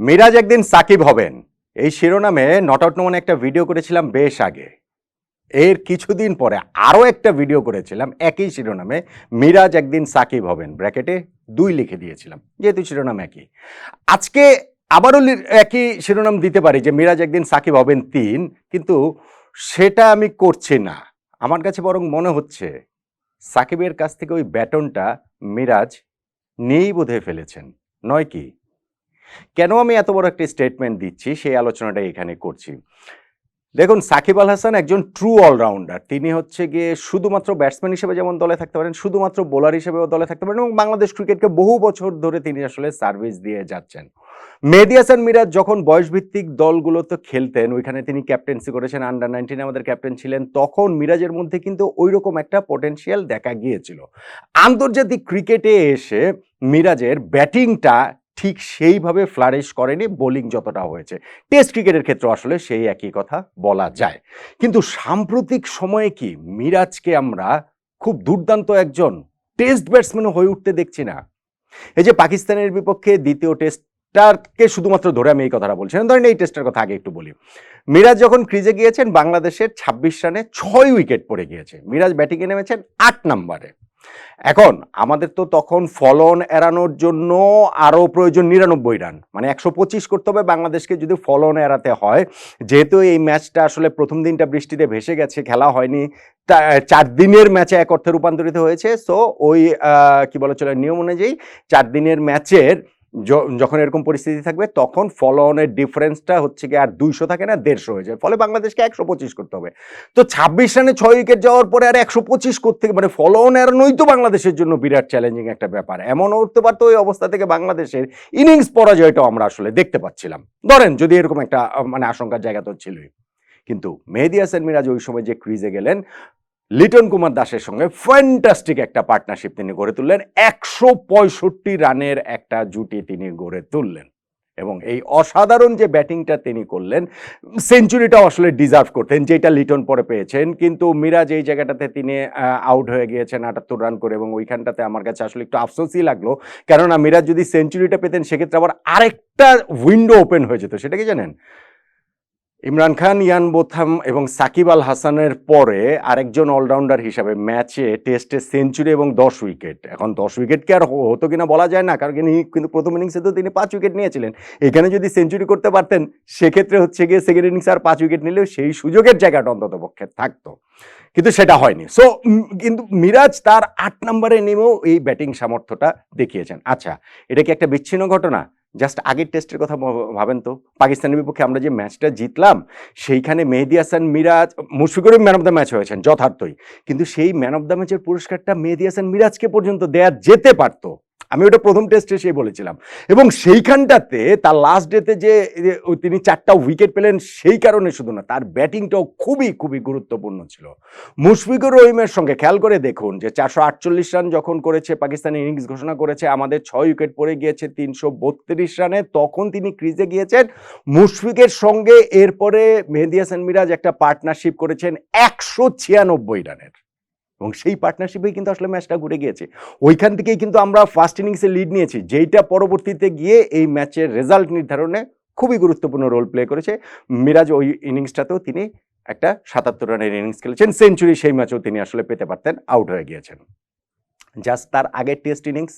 মিরাজ একদিন সাকিব হবেন। এই শিরোনামে নট আউট নমনে একটা ভিডিও করেছিলাম বেশ আগে। এর কিছুদিন পরে আরও একটা ভিডিও করেছিলাম একই শিরোনামে মিরাজ একদিন সাকিব হবেন। ব্র্যাকেটে দুই লিখে দিয়েছিলাম, যেহেতু শিরোনাম একই। আজকে আবারও একই শিরোনাম দিতে পারি যে মিরাজ একদিন সাকিব হবেন তিন, কিন্তু সেটা আমি করছি না। আমার কাছে বরং মনে হচ্ছে সাকিবের কাছ থেকে ওই ব্যাটনটা মিরাজ নিয়েই বোধহয় ফেলেছেন। নয় কি? কেন আমি এত বড় একটা স্টেটমেন্ট দিচ্ছি? সেই আলোচনাটা এখানে করছি। দেখুন, সাকিব আল হাসান একজন ট্রু অলরাউন্ডার তিনি হচ্ছে গিয়ে শুধুমাত্র ব্যাটসম্যান হিসেবে যেমন দলে থাকতে পারেন, শুধুমাত্র বোলার হিসেবেও দলে থাকতে পারেন এবং বাংলাদেশ ক্রিকেটকে বহু বছর ধরে তিনি আসলে সার্ভিস দিয়ে যাচ্ছেন। মেহেদি হাসান মিরাজ যখন বয়সভিত্তিক দলগুলোতে খেলতেন, ওইখানে তিনি ক্যাপ্টেন্সি করেছেন আন্ডার নাইনটিন আমাদের ক্যাপ্টেন ছিলেন, তখন মিরাজের মধ্যে কিন্তু ওইরকম একটা পোটেনশিয়াল দেখা গিয়েছিল। আন্তর্জাতিক ক্রিকেটে এসে মিরাজের ব্যাটিংটা ঠিক সেইভাবে ফ্লারিশ করেনি বোলিং যতটা হয়েছে। টেস্ট ক্রিকেটের ক্ষেত্রে আসলে সেই একই কথা বলা যায়। কিন্তু সাম্প্রতিক সময়ে কি মিরাজকে আমরা খুব দুর্দান্ত একজন টেস্ট ব্যাটসম্যান হয়ে উঠতে দেখছি না? এই যে পাকিস্তানের বিপক্ষে দ্বিতীয় টেস্টটাকে শুধুমাত্র ধরে আমি এই কথাটা বলছি না, ধরেন এই টেস্টের কথা আগে একটু বলি। মিরাজ যখন ক্রিজে গিয়েছেন, বাংলাদেশের ছাব্বিশ রানে ছয় উইকেট পড়ে গিয়েছে। মিরাজ ব্যাটিংয়ে নেমেছেন আট নম্বরে এখন আমাদের তো তখন ফলন এড়ানোর জন্য আরও প্রয়োজন নিরানব্বই রান। মানে একশো পঁচিশ করতে হবে বাংলাদেশকে যদি ফলন এড়াতে হয়। যেহেতু এই ম্যাচটা আসলে প্রথম দিনটা বৃষ্টিতে ভেসে গেছে, খেলা হয়নি। চার দিনের ম্যাচে এক অর্থে রূপান্তরিত হয়েছে। সো ওই কি বলা চলে, নিয়ম অনুযায়ী চার দিনের ম্যাচের যখন এরকম পরিস্থিতি থাকবে, তখন ফলনের ডিফারেন্সটা হচ্ছে কি আর দুইশো থাকে না, দেড়শো হয়ে যায়। ফলে বাংলাদেশকে একশো পঁচিশ করতে হবে। তো ছাব্বিশ রানে ছয় উইকেট যাওয়ার পরে আর একশো পঁচিশ করতে মানে ফলন এড়ানোই তো বাংলাদেশের জন্য বিরাট চ্যালেঞ্জিং একটা ব্যাপার। এমনও উঠতে পারতো ওই অবস্থা থেকে বাংলাদেশের ইনিংস পরাজয়টাও আমরা আসলে দেখতে পাচ্ছিলাম। ধরেন, যদি এরকম একটা মানে আশঙ্কার জায়গা তো ছিলই। কিন্তু মেহেদি হাসান মিরাজ ওই সময় যে ক্রিজে গেলেন লিটন কুমার দাসের সঙ্গে ফ্যান্টাস্টিক একটা পার্টনারশিপ তিনি গড়ে তুললেন। একশো পঁয়ষট্টি রানের একটা জুটি তিনি গড়ে তুললেন। এবং এই অসাধারণ যে ব্যাটিংটা তিনি করলেন সেঞ্চুরিটাও আসলে ডিজার্ভ করতেন, যেটা লিটন পরে পেয়েছেন। কিন্তু মিরাজ এই জায়গাটাতে তিনি আউট হয়ে গিয়েছেন আটাত্তর রান করে এবং ওইখানটাতে আমার কাছে আসলে একটু আফসোসই লাগল। কেননা মিরাজ যদি সেঞ্চুরিটা পেতেন, সেক্ষেত্রে আবার আরেকটা উইন্ডো ওপেন হয়ে যেত, সেটা কি জানেন? ইমরান খান, ইয়ান বোথাম এবং সাকিব আল হাসানের পরে আরেকজন অলরাউন্ডার হিসাবে ম্যাচে টেস্টে সেঞ্চুরি এবং দশ উইকেট। এখন দশ উইকেট কি আর হতো কিনা বলা যায় না, কারণ কিন্তু প্রথম ইনিংসে তো তিনি পাঁচ উইকেট নিয়েছিলেন। এখানে যদি সেঞ্চুরি করতে পারতেন, সেক্ষেত্রে হচ্ছে গিয়ে সেকেন্ড ইনিংসে আর পাঁচ উইকেট নিলেও সেই সুযোগের জায়গাটা অন্তত পক্ষে থাকতো। কিন্তু সেটা হয়নি। সো কিন্তু মিরাজ তার আট নম্বরে নেমেও এই ব্যাটিং সামর্থ্যটা দেখিয়েছেন। আচ্ছা এটা কি একটা বিচ্ছিন্ন ঘটনা? জাস্ট আগের টেস্টের কথা ভাব- ভাবেন তো। পাকিস্তানের বিপক্ষে আমরা যে ম্যাচটা জিতলাম, সেইখানে মেহেদি হাসান, মিরাজ মুশফিকুরও ম্যান অফ দ্য ম্যাচ হয়েছেন, যথার্থই। কিন্তু সেই ম্যান অফ দ্য ম্যাচের পুরস্কারটা মেহেদি হাসান, মিরাজকে পর্যন্ত দেয়া যেতে পারতো। আমি ওটা প্রথম টেস্টে সেই বলেছিলাম। এবং সেইখানটাতে তার লাস্ট ডেতে যে তিনি চারটা উইকেট পেলেন সেই কারণে শুধু না, তার ব্যাটিংটাও খুবই খুবই গুরুত্বপূর্ণ ছিল। মুশফিকুর রহিমের সঙ্গে খেয়াল করে দেখুন যে চারশো আটচল্লিশ রান যখন করেছে, পাকিস্তান ইনিংস ঘোষণা করেছে, আমাদের ছয় উইকেট পড়ে গিয়েছে তিনশো বত্রিশ রানে তখন তিনি ক্রিজে গিয়েছেন। মুশফিকের সঙ্গে এরপরে মেহেদি হাসান মিরাজ একটা পার্টনারশিপ করেছেন একশো ছিয়ানব্বই রানের এবং সেই পার্টনারশিপেই কিন্তু আসলে ম্যাচটা ঘুরে গিয়েছে। ওইখান থেকেই কিন্তু আমরা ফার্স্ট ইনিংসে লিড নিয়েছি, যেইটা পরবর্তীতে গিয়ে এই ম্যাচের রেজাল্ট নির্ধারণে খুবই গুরুত্বপূর্ণ রোল প্লে করেছে। মিরাজ ওই ইনিংসটাতেও তিনি একটা সাতাত্তর রানের ইনিংস খেলেছেন সেঞ্চুরি সেই ম্যাচেও তিনি আসলে পেতে পারতেন আউট হয়ে গিয়েছেন। জাস্ট তার আগের টেস্ট ইনিংস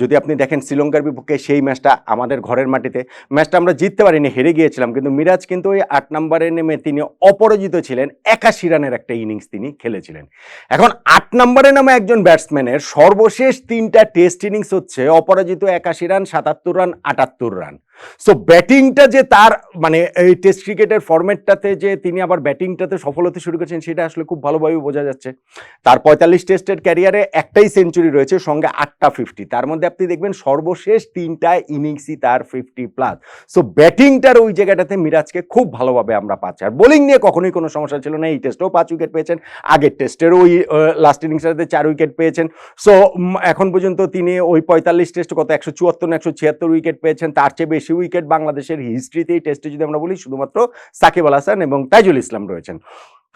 যদি আপনি দেখেন শ্রীলঙ্কার বিপক্ষে সেই ম্যাচটা আমাদের ঘরের মাটিতে, ম্যাচটা আমরা জিততে পারিনি, হেরে গিয়েছিলাম, কিন্তু মিরাজ কিন্তু ওই আট নম্বরে নেমে তিনি অপরাজিত ছিলেন, একাশি রানের একটা ইনিংস তিনি খেলেছিলেন। এখন আট নম্বরে নামে একজন ব্যাটসম্যানের সর্বশেষ তিনটা টেস্ট ইনিংস হচ্ছে অপরাজিত একাশি রান, সাতাত্তর রান, আটাত্তর রান। সো ব্যাটিংটা যে তার মানে এই টেস্ট ক্রিকেটের ফরম্যাটটাতে যে তিনি আবার ব্যাটিংটাতে সফল হতে শুরু করেছেন, সেটা আসলে খুব ভালোভাবে বোঝা যাচ্ছে। তার পঁয়তাল্লিশ টেস্টের ক্যারিয়ারে একটাই সেঞ্চুরি রয়েছে, সঙ্গে আটটা ফিফটি তার মধ্যে আপনি দেখবেন সর্বশেষ তিনটা ইনিংসই তার ফিফটি প্লাস সো ব্যাটিংটার ওই জায়গাটাতে মিরাজকে খুব ভালোভাবে আমরা পাচ্ছি। আর বোলিং নিয়ে কখনোই কোনো সমস্যা ছিল না। এই টেস্টেও পাঁচ উইকেট পেয়েছেন। আগের টেস্টের ওই লাস্ট ইনিংসটাতে চার উইকেট পেয়েছেন। সো এখন পর্যন্ত তিনি ওই পঁয়তাল্লিশ টেস্ট কত? একশো চুয়াত্তর, একশো ছিয়াত্তর উইকেট পেয়েছেন। তার চেয়ে বেশি উইকেট বাংলাদেশের হিস্ট্রিতে এই টেস্টে যদি আমরা বলি, শুধুমাত্র সাকিব আল হাসান এবং তাইজুল ইসলাম রয়েছেন।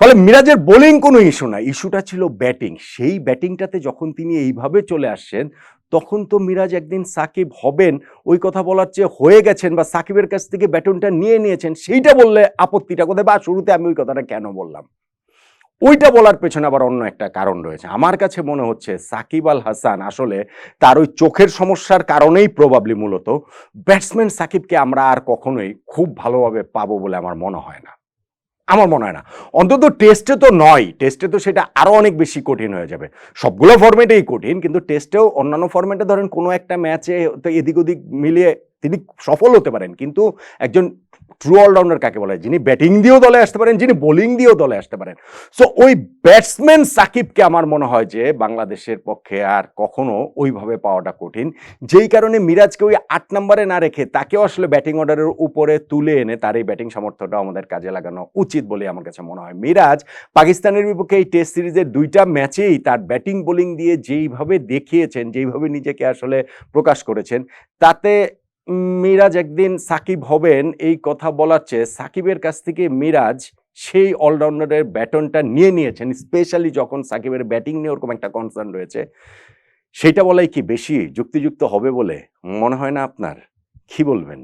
ফলে মিরাজের বোলিং কোনো ইস্যু না। ইস্যুটা ছিল ব্যাটিং সেই ব্যাটিংটাতে যখন তিনি এইভাবে চলে আসছেন তখন তো মিরাজ একদিন সাকিব হবেন, ওই কথা বলার চেয়ে হয়ে গেছেন বা সাকিবের কাছ থেকে ব্যাটনটা নিয়ে নিয়েছেন, সেইটা বললে আপত্তিটা কোথায়? বা শুরুতে আমি ওই কথাটা কেন বললাম? ওইটা বলার পেছনে আবার অন্য একটা কারণ রয়েছে। আমার কাছে মনে হচ্ছে সাকিব আল হাসান আসলে তার ওই চোখের সমস্যার কারণেই প্রবাবলি মূলত ব্যাটসম্যান সাকিবকে আমরা আর কখনোই খুব ভালোভাবে পাবো বলে আমার মনে হয় না। আমার মনে হয় না। অন্তত টেস্টে তো নয়। টেস্টে তো সেটা আরও অনেক বেশি কঠিন হয়ে যাবে। সবগুলো ফর্মেটেই কঠিন, কিন্তু টেস্টেও অন্যান্য ফর্মেটে ধরেন কোনো একটা ম্যাচে তো এদিক ওদিক মিলিয়ে তিনি সফল হতে পারেন। কিন্তু একজন ট্রু অলরাউন্ডার কাকে বলে? যিনি ব্যাটিং দিয়েও দলে আসতে পারেন, যিনি বোলিং দিয়েও দলে আসতে পারেন। সো ওই ব্যাটসম্যান সাকিবকে আমার মনে হয় যে বাংলাদেশের পক্ষে আর কখনো ওইভাবে পাওয়াটা কঠিন। যেই কারণে মিরাজকে ওই আট নম্বরে না রেখে তাকেও আসলে ব্যাটিং অর্ডারের উপরে তুলে এনে তার এই ব্যাটিং সামর্থ্যটা আমাদের কাজে লাগানো উচিত বলে আমার কাছে মনে হয়। মিরাজ পাকিস্তানের বিপক্ষে এই টেস্ট সিরিজের দুইটা ম্যাচেই তার ব্যাটিং বোলিং দিয়ে যেইভাবে দেখিয়েছেন, যেইভাবে নিজেকে আসলে প্রকাশ করেছেন, তাতে মিরাজ একদিন সাকিব হবেন এই কথা বলার চেয়ে সাকিবের কাছ থেকে মিরাজ সেই অলরাউন্ডারের ব্যাটনটা নিয়ে নিয়েছেন, স্পেশালি যখন সাকিবের ব্যাটিং নিয়ে ওরকম একটা কনসার্ন রয়েছে। সেটা বলাই কি বেশি যুক্তিযুক্ত হবে বলে মনে হয় না আপনার? কি বলবেন?